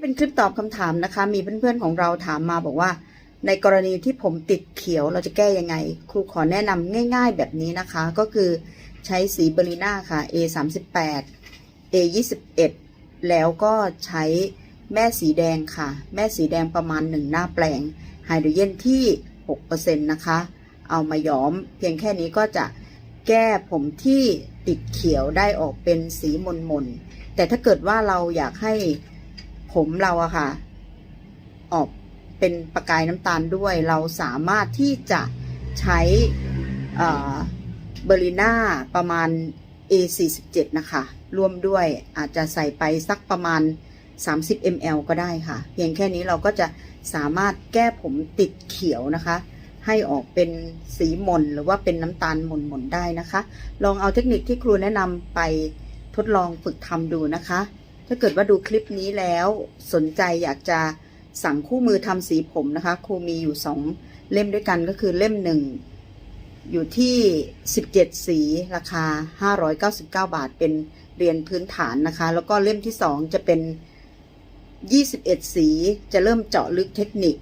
เป็นคลิปตอบคำถามนะคะ มีเพื่อนๆของเราถามมาบอกว่า ในกรณีที่ผมติดเขียวเราจะแก้ยังไง ครูขอแนะนำง่าย ๆ แบบนี้นะคะ ก็คือใช้สีเบอริน่าค่ะ A 3 8 A 21แล้วก็ใช้แม่สีแดงค่ะ แม่สีแดงประมาณ 1 หน้าแปลงไฮโดรเจนที่ 6%นะคะ เอามาย้อมเพียงแค่นี้ก็จะแก้ผมที่ติดเขียวได้ออกเป็นสีมนมนๆแต่ถ้าเกิดว่าเราอยากให้ ผมเราอะค่ะ ออกเป็นประกายน้ำตาลด้วย เราสามารถที่จะใช้เบอร์ลิน่าประมาณ A47 นะคะ ร่วมด้วยอาจจะใส่ไปสักประมาณ 30 ml ก็ได้ค่ะ เพียงแค่นี้เราก็จะสามารถแก้ผมติดเขียวนะคะ ให้ออกเป็นสีหม่นหรือว่าเป็นน้ำตาลหม่นๆได้นะคะ ลองเอาเทคนิคที่ครูแนะนำไปทดลองฝึกทำดูนะคะ ถ้าเกิดว่าดูคลิปนี้แล้วสนใจอยากจะสั่งคู่มือทำสีผมนะคะ ครูมีอยู่สองเล่มด้วยกันก็คือเล่มหนึ่งอยู่ที่ 17 สีราคา 599 บาท เป็นเรียนพื้นฐานนะคะ แล้วก็เล่มที่สองจะเป็น 21 สี จะเริ่มเจาะลึกเทคนิค